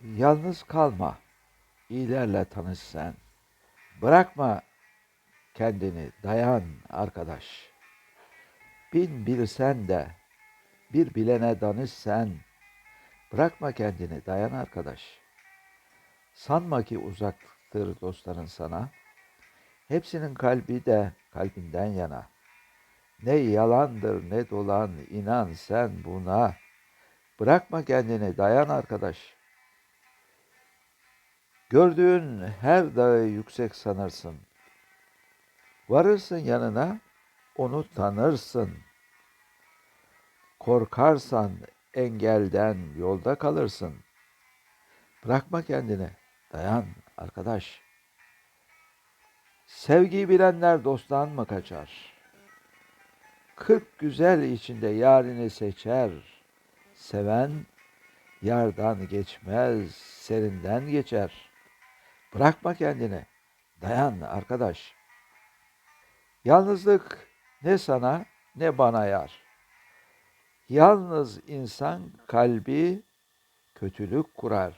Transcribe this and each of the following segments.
Yalnız kalma. İyilerle tanış sen. Bırakma kendini. Dayan arkadaş. Bin bilsen de bir bilene danış sen. Bırakma kendini. Dayan arkadaş. Sanma ki uzaktır dostların sana. Hepsinin kalbi de kalbinden yana. Ne yalandır ne dolan inan sen buna. Bırakma kendini dayan arkadaş. Gördüğün her dağı yüksek sanırsın. Varırsın yanına onu tanırsın. Korkarsan engelden yolda kalırsın. Bırakma kendini dayan arkadaş. Sevgiyi bilenler dosttan mı kaçar? Kırk güzel içinde yarini seçer. Seven yardan geçmez, serinden geçer. Bırakma kendini. Dayan arkadaş. Yalnızlık ne sana ne bana yar. Yalnız insan kalbi kötülük kurar.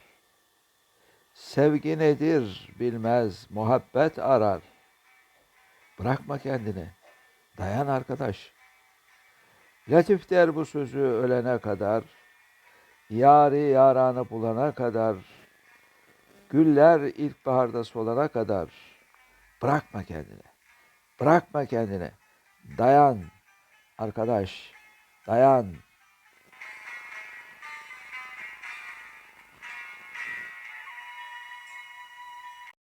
Sevgi nedir bilmez, muhabbet arar. Bırakma kendini. Dayan arkadaş. Latif der bu sözü ölene kadar, yari yaranı bulana kadar, güller ilkbaharda solana kadar, bırakma kendini. Bırakma kendini. Dayan arkadaş. Dayan.